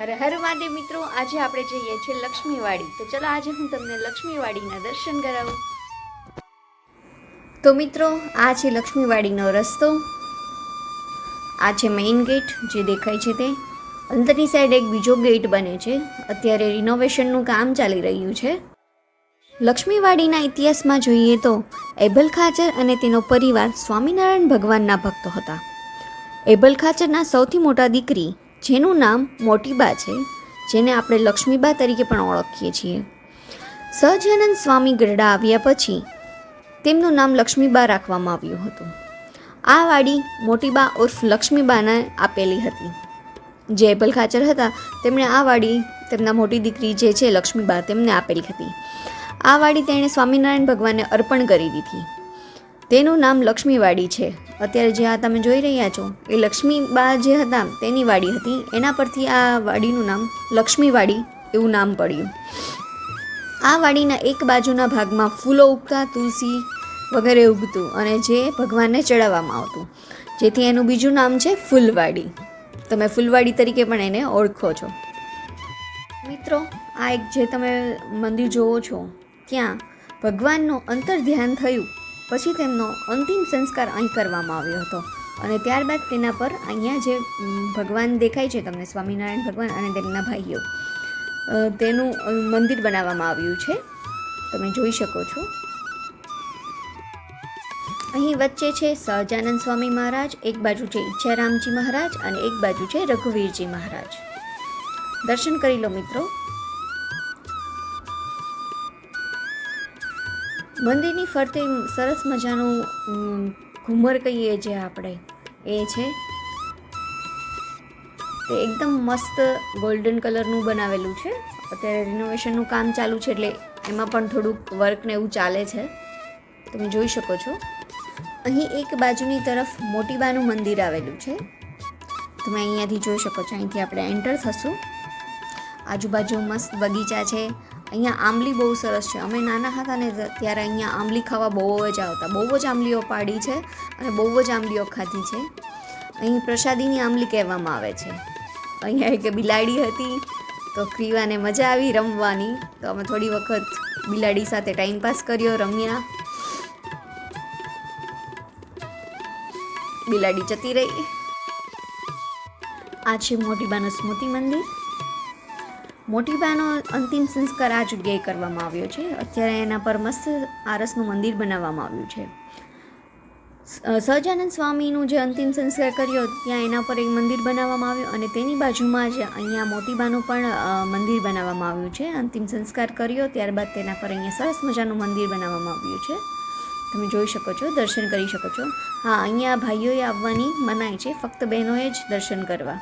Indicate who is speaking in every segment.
Speaker 1: હર હર મહાદેવ મિત્રો, આજે આપણે જઈએ છીએ લક્ષ્મીવાડી. તો ચલો આજે હું તમને લક્ષ્મીવાડીના દર્શન કરાવું. તો મિત્રો, આ છે લક્ષ્મીવાડીનો રસ્તો. આ છે મેઇન ગેટ જે દેખાય છે તે. અંદરની સાઈડ એક બીજો ગેટ બને છે. અત્યારે રિનોવેશનનું કામ ચાલી રહ્યું છે. લક્ષ્મીવાડીના ઇતિહાસમાં જોઈએ તો એબલ ખાચર અને તેનો પરિવાર સ્વામિનારાયણ ભગવાનના ભક્તો હતા. એબલ ખાચરના સૌથી મોટા દીકરી જેનું નામ મોટીબા છે, જેને આપણે લક્ષ્મીબા તરીકે પણ ઓળખીએ છીએ. સહજાનંદ સ્વામી ગરડા આવ્યા પછી તેમનું નામ લક્ષ્મીબા રાખવામાં આવ્યું હતું. આ વાડી મોટીબા ઉર્ફ લક્ષ્મીબાને આપેલી હતી. જે ખાચર હતા, તેમણે આ વાડી તેમના મોટી દીકરી જે છે, લક્ષ્મીબા, તેમને આપેલી હતી. આ વાડી તેણે સ્વામિનારાયણ ભગવાનને અર્પણ કરી દીધી. તેનું નામ લક્ષ્મીવાડી છે. અત્યારે જે આ તમે જોઈ રહ્યા છો, એ લક્ષ્મીબા જે હતા, તેની વાડી હતી. એના પરથી આ વાડીનું નામ લક્ષ્મીવાડી એવું નામ પડ્યું. આ વાડીના એક બાજુના ભાગમાં ફૂલો ઉગતા, તુલસી વગેરે ઉગતું અને જે ભગવાનને ચડાવવામાં આવતું. જેથી એનું બીજું નામ છે ફૂલવાડી. તમે ફૂલવાડી તરીકે પણ એને ઓળખો છો. મિત્રો, આ એક જે તમે મંદિર જોવો છો, ત્યાં ભગવાનનું અંતર ધ્યાન થયું. પછી તેમનો અંતિમ સંસ્કાર અહીં કરવામાં આવ્યો હતો. અને ત્યારબાદ તેના પર અહીંયા જે ભગવાન દેખાય છે તમને, સ્વામિનારાયણ ભગવાન અને તેમના ભાઈઓ તેનું મંદિર બનાવવામાં આવ્યું છે. તમે જોઈ શકો છો. અહીં વચ્ચે છે સહજાનંદ સ્વામી મહારાજ, એક બાજુ છે ઈચ્છારામજી મહારાજ અને એક બાજુ છે રઘુવીરજી મહારાજ. દર્શન કરી લો મિત્રો. મંદિરની ફરતે સરસ મજાનું ઘુમર કહીએ જે આપણે, એ છે. તે એકદમ મસ્ત ગોલ્ડન કલરનું બનાવેલું છે. અત્યારે રિનોવેશનનું કામ ચાલુ છે એટલે એમાં પણ થોડુંક વર્ક ને એવું ચાલે છે. તમે જોઈ શકો છો. અહીં એક બાજુની તરફ મોટીબાનું મંદિર આવેલું છે. તમે અહીંયાથી જોઈ શકો છો. અહીંથી આપણે એન્ટર થશું. આજુબાજુ મસ્ત બગીચા છે. અહીંયા આંબલી બહુ સરસ છે. અમે નાના હતા ને ત્યારે અહીંયા આંબલી ખાવા બહુ જ આવતા. બહુ જ આંબલીઓ પાડી છે અને બહુ જ આંબલીઓ ખાધી છે. અહીં પ્રસાદીની આંબલી કહેવામાં આવે છે. અહીંયા એક બિલાડી હતી, તો ક્રીવાને મજા આવી રમવાની. તો અમે થોડી વખત બિલાડી સાથે ટાઈમ પાસ કર્યો, રમ્યા. બિલાડી જતી રહી. આ છે મોટીબાનું સ્મૃતિ મંદિર. મોટીબાનો અંતિમ સંસ્કાર આ જગ્યાએ કરવામાં આવ્યો છે. અત્યારે એના પર મસ્ત આરસનું મંદિર બનાવવામાં આવ્યું છે. સહજાનંદ સ્વામીનું જે અંતિમ સંસ્કાર કર્યો, ત્યાં એના પર એક મંદિર બનાવવામાં આવ્યું અને તેની બાજુમાં જ અહીંયા મોટીબાનું પણ મંદિર બનાવવામાં આવ્યું છે. અંતિમ સંસ્કાર કર્યો, ત્યારબાદ તેના પર અહીંયા સરસ મજાનું મંદિર બનાવવામાં આવ્યું છે. તમે જોઈ શકો છો, દર્શન કરી શકો છો. હા, અહીંયા ભાઈઓએ આવવાની મનાઈ છે, ફક્ત બહેનોએ જ દર્શન કરવા.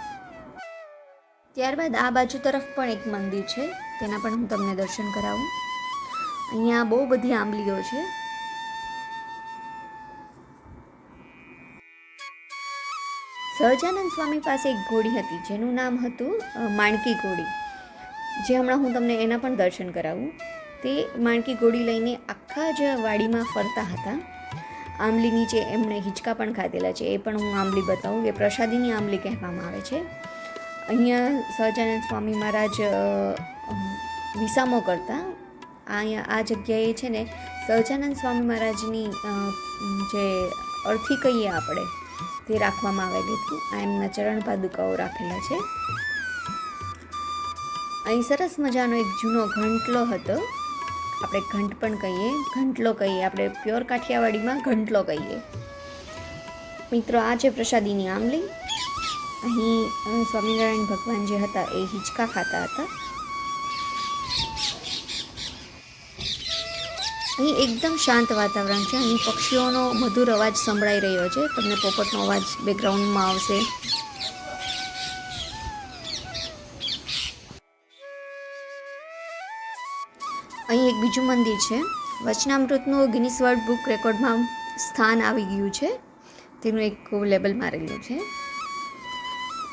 Speaker 1: ત્યારબાદ આ બાજુ તરફ પણ એક મંદિર છે, તેના પણ હું તમને દર્શન કરાવું. અહીંયા બહુ બધી આંબલીઓ છે. સહજાનંદ સ્વામી પાસે એક ઘોડી હતી, જેનું નામ હતું માણકી ઘોડી. જે હમણાં હું તમને એના પણ દર્શન કરાવું. તે માણકી ઘોડી લઈને આખા જ વાડીમાં ફરતા હતા. આંબલી નીચે એમણે હિંચકા પણ ખાધેલા છે, એ પણ હું આંબલી બતાવું કે પ્રસાદીની આંબલી કહેવામાં આવે છે. અહીંયા સહજાનંદ સ્વામી મહારાજ વિસામો કરતા. અહીંયા, આ જગ્યાએ છે ને સહજાનંદ સ્વામી મહારાજની જે અર્થી કહીએ આપણે, તે રાખવામાં આવેલી હતી. આ એમના ચરણ પાદુકાઓ રાખેલા છે. અહીં સરસ મજાનો એક જૂનો ઘંટલો હતો. આપણે ઘંટ પણ કહીએ. ઘંટલો કહીએ. આપણે પ્યોર કાઠિયાવાડીમાં ઘંટલો કહીએ. મિત્રો, આ છે પ્રસાદીની આંબલી. અહીં સ્વામિનારાયણ ભગવાન જે હતા એ હિંચકા ખાતા હતા. અહીં એકદમ શાંત વાતાવરણ છે. અહીં પક્ષીઓનો મધુર અવાજ સંભળાઈ રહ્યો છે. તમને પોપટનો અવાજ બેકગ્રાઉન્ડમાં આવશે. અહીં એક બીજું મંદિર છે. વચનામૃતનું ગિનિસ વર્લ્ડ બુક રેકોર્ડમાં સ્થાન આવી ગયું છે. તેનું એક લેબલ મારેલું છે.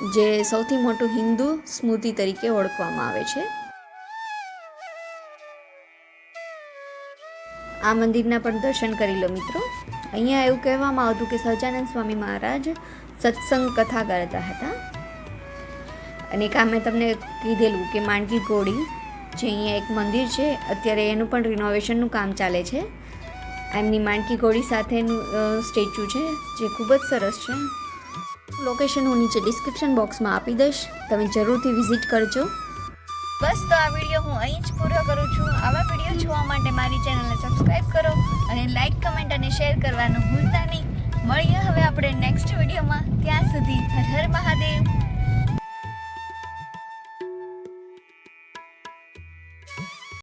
Speaker 1: જે સૌથી મોટું હિન્દુ સ્મૃતિ તરીકે ઓળખવામાં આવે છે. આ મંદિરના પણ દર્શન કરી લો મિત્રો. અહીંયા એવું કહેવામાં આવતું કે સહજાનંદ સ્વામી મહારાજ સત્સંગ કથા કરતા હતા. અને એક મેં તમને કીધેલું કે માંડકી ઘોડી, જે અહીંયા એક મંદિર છે, અત્યારે એનું પણ રિનોવેશનનું કામ ચાલે છે. એમની માંડકી ઘોડી સાથેનું સ્ટેચ્યુ છે, જે ખૂબ જ સરસ છે. લોકેશન હું નીચે ડિસ્ક્રિપ્શન બોક્સમાં આપી દઈશ. તમે જરૂરથી વિઝિટ કરજો. બસ, તો આ વીડિયો હું અહીં જ પૂરો કરું છું. આવા વીડિયો જોવા માટે મારી ચેનલને સબસ્ક્રાઈબ કરો અને લાઈક કમેન્ટ અને શેર કરવાનું ભૂલતા નહીં. મળીએ હવે આપણે નેક્સ્ટ વિડીયોમાં ત્યાં સુધી હર હર મહાદેવ.